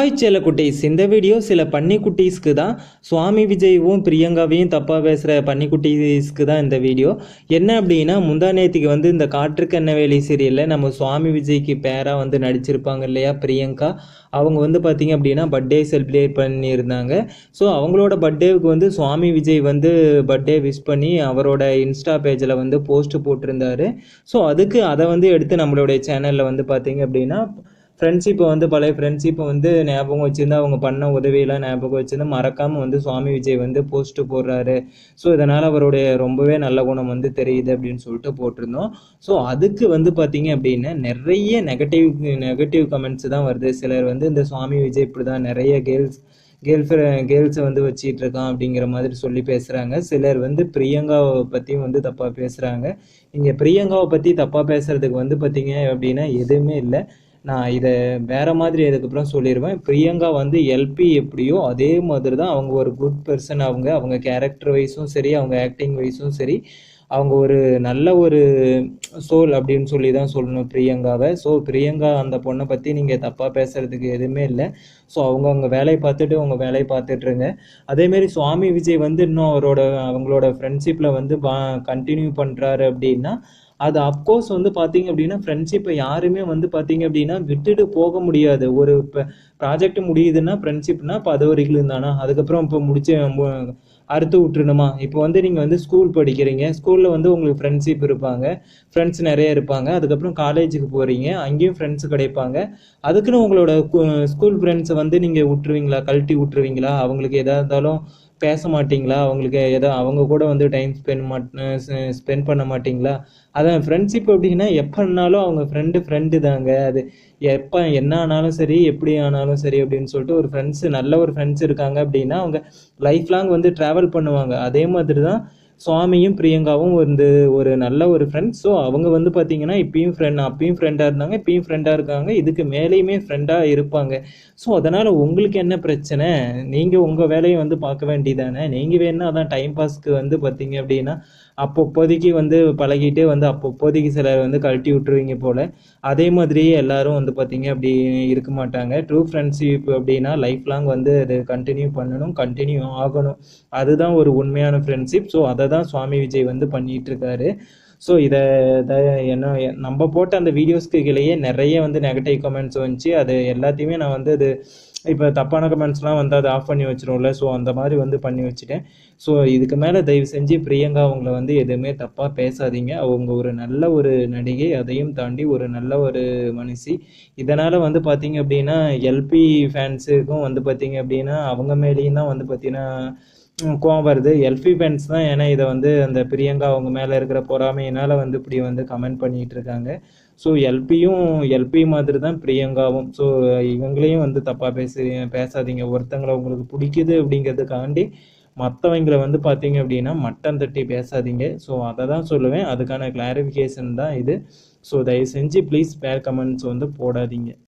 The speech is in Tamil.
ஹாய் செல்ல குட்டீஸ் இந்த வீடியோ சில பன்னி குட்டீஸ்க்கு தான் சுவாமி விஜய்வும் பிரியங்காவையும் தப்பாக பேசுகிற பன்னி குட்டீஸ்க்கு தான் இந்த வீடியோ. என்ன அப்படின்னா முந்தா நேத்திக்கு வந்து இந்த காற்றுக்கண்ண வேலி சீரியலில் நம்ம சுவாமி விஜய்க்கு பேராக வந்து நடிச்சிருப்பாங்க இல்லையா பிரியங்கா? அவங்க வந்து பார்த்திங்க அப்படின்னா பர்த்டே செலிப்ரேட் பண்ணியிருந்தாங்க. ஸோ அவங்களோட பர்த்டேவுக்கு வந்து சுவாமி விஜய் வந்து பர்த்டே விஷ் பண்ணி அவரோட இன்ஸ்டா பேஜில் வந்து போஸ்ட் போட்டிருந்தாரு. ஸோ அதுக்கு அதை வந்து எடுத்து நம்மளுடைய சேனலில் வந்து பார்த்திங்க அப்படின்னா ஃப்ரெண்ட்ஷிப்பை வந்து பழைய ஃப்ரெண்ட்ஷிப்பை வந்து ஞாபகம் வச்சுருந்து அவங்க பண்ண உதவியெல்லாம் ஞாபகம் வச்சுருந்து மறக்காமல் வந்து சுவாமி விஜய் வந்து போஸ்ட்டு போடுறாரு. ஸோ இதனால் அவருடைய ரொம்பவே நல்ல குணம் வந்து தெரியுது அப்படின்னு சொல்லிட்டு போட்டிருந்தோம். ஸோ அதுக்கு வந்து பார்த்தீங்க அப்படின்னா நிறைய நெகட்டிவ் நெகட்டிவ் கமெண்ட்ஸ் தான் வருது. சிலர் வந்து இந்த சுவாமி விஜய் இப்படி தான் நிறைய கேர்ள்ஸ் கேர்ள் கேர்ள்ஸை வந்து வச்சிட்டு இருக்கான் அப்படிங்கிற மாதிரி சொல்லி பேசுகிறாங்க சிலர் வந்து பிரியங்காவை பற்றியும் வந்து தப்பாக பேசுகிறாங்க இங்கே பிரியங்காவை பற்றி தப்பாக பேசுகிறதுக்கு வந்து பார்த்தீங்க அப்படின்னா எதுவுமே இல்லை. நான் இதை வேற மாதிரி அதுக்கப்புறம் சொல்லிடுவேன் பிரியங்கா வந்து எல்பி எப்படியோ அதே மாதிரி தான் அவங்க ஒரு குட் பர்சன் அவங்க அவங்க கேரக்டர் வைஸும் சரி அவங்க ஆக்டிங் வைஸும் சரி அவங்க ஒரு நல்ல ஒரு சோல் அப்படின்னு சொல்லி தான் சொல்லணும் பிரியங்காவை. ஸோ பிரியங்கா அந்த பொண்ணை பற்றி நீங்கள் தப்பாக பேசுகிறதுக்கு எதுவுமே இல்லை. ஸோ அவங்க அவங்க வேலையை பார்த்துட்டு அவங்க வேலையை பார்த்துட்ருங்க அதேமாரி சுவாமி விஜய் வந்து இன்னும் அவரோட அவங்களோட ஃப்ரெண்ட்ஷிப்பில் வந்து கண்டினியூ பண்ணுறாரு அப்படின்னா அது அப்கோர்ஸ் வந்து பார்த்தீங்க அப்படின்னா ஃப்ரெண்ட்ஷிப்பை யாருமே வந்து பார்த்தீங்க அப்படின்னா விட்டுட்டு போக முடியாது. ஒரு இப்போ ப்ராஜெக்ட் முடியுதுன்னா ஃப்ரெண்ட்ஷிப்னா இப்போ அது வரைக்கும் தானா அதுக்கப்புறம் இப்போ முடிச்சு அறுத்து விட்டுருணுமா இப்போ வந்து நீங்கள் வந்து ஸ்கூல் படிக்கிறீங்க ஸ்கூலில் வந்து உங்களுக்கு ஃப்ரெண்ட்ஷிப் இருப்பாங்க. ஃப்ரெண்ட்ஸ் நிறைய இருப்பாங்க. அதுக்கப்புறம் காலேஜுக்கு போகிறீங்க அங்கேயும் ஃப்ரெண்ட்ஸ் கிடைப்பாங்க. அதுக்குன்னு உங்களோட ஸ்கூல் ஃப்ரெண்ட்ஸை வந்து நீங்கள் விட்டுருவீங்களா? கழட்டி விட்டுருவீங்களா? அவங்களுக்கு எதாக இருந்தாலும் பேச மாட்டிங்களா அவங்களுக்கு எதோ அவங்க கூட வந்து டைம் ஸ்பெண்ட் மாட் ஸ்பெண்ட் பண்ண மாட்டிங்களா? அதான் ஃப்ரெண்ட்ஷிப் அப்படின்னா எப்போனாலும் அவங்க ஃப்ரெண்டு ஃப்ரெண்டு தாங்க. அது எப்போ என்ன ஆனாலும் சரி எப்படி ஆனாலும் சரி அப்படின்னு சொல்லிட்டு ஒரு ஃப்ரெண்ட்ஸு நல்ல ஒரு ஃப்ரெண்ட்ஸ் இருக்காங்க அப்படின்னா அவங்க லைஃப் லாங் வந்து ட்ராவல் பண்ணுவாங்க. அதே மாதிரி தான் சுவாமியும் பிரியங்காவும் வந்து ஒரு நல்ல ஒரு ஃப்ரெண்ட் ஸோ அவங்க வந்து பார்த்தீங்கன்னா இப்பயும் ஃப்ரெண்ட் அப்பயும் ஃப்ரெண்டாக இருந்தாங்க இப்பயும் ஃப்ரெண்டாக இருக்காங்க. இதுக்கு மேலேயுமே ஃப்ரெண்டாக இருப்பாங்க. ஸோ அதனால் உங்களுக்கு என்ன பிரச்சனை? நீங்கள் உங்கள் வேலையை வந்து பார்க்க வேண்டியதானே? நீங்கள் வேணால் அதான் டைம் பாஸ்க்கு வந்து பார்த்தீங்க அப்படின்னா அப்பப்போதைக்கு வந்து பழகிட்டு வந்து அப்பப்போதைக்கு சிலர் வந்து கழட்டி விட்டுருவீங்க போல். அதே மாதிரியே எல்லாரும் வந்து பார்த்தீங்க அப்படி இருக்க மாட்டாங்க. ட்ரூ ஃப்ரெண்ட்ஷிப் அப்படின்னா லைஃப் லாங் வந்து அது கண்டினியூ பண்ணணும் கண்டினியூ ஆகணும். அதுதான் ஒரு உண்மையான ஃப்ரெண்ட்ஷிப் ஸோ அதை தான் சுவாமி விஜய் வந்து பண்ணிகிட்டு இருக்காரு ஸோ இதை என்ன நம்ம போட்ட அந்த வீடியோஸ்க்கு கீழேயே நிறைய வந்து நெகட்டிவ் கமெண்ட்ஸ் வந்துச்சு. அது எல்லாத்தையுமே நான் வந்து அது இப்போ தப்பான கமெண்ட்ஸ்லாம் வந்து அதை ஆஃப் பண்ணி வச்சிரும்ல ஸோ அந்த மாதிரி வந்து பண்ணி வச்சுட்டேன். ஸோ இதுக்கு மேலே தயவு செஞ்சு பிரியங்கா அவங்கள வந்து எதுவுமே தப்பாக பேசாதீங்க. அவங்க ஒரு நல்ல ஒரு நடிகை அதையும் தாண்டி ஒரு நல்ல ஒரு மனுஷி. இதனால் வந்து பார்த்தீங்க அப்படின்னா எல்பி ஃபேன்ஸுக்கும் வந்து பார்த்தீங்க அப்படின்னா அவங்க மேலேயும் தான் வந்து பார்த்தீங்கன்னா கோவம் வருது. எல்பி ஃபேன்ஸ் தான் ஏன்னா இதை வந்து அந்த பிரியங்கா அவங்க மேலே இருக்கிற பொறாமையினால் வந்து இப்படி வந்து கமெண்ட் பண்ணிகிட்டு இருக்காங்க. ஸோ எல்பியும் எல்பி மாதிரி தான் பிரியங்காவும். ஸோ இவங்களையும் வந்து தப்பாக பேசி பேசாதீங்க. ஒருத்தங்களை உங்களுக்கு பிடிக்குது அப்படிங்கிறதுக்காண்டி மற்றவங்களை வந்து பார்த்தீங்க அப்படின்னா மட்டம் தட்டி பேசாதீங்க. ஸோ அதை தான் சொல்லுவேன். அதுக்கான கிளாரிஃபிகேஷன் தான் இது. ஸோ தயவு செஞ்சு ப்ளீஸ் பேர் கமெண்ட்ஸ் வந்து போடாதீங்க.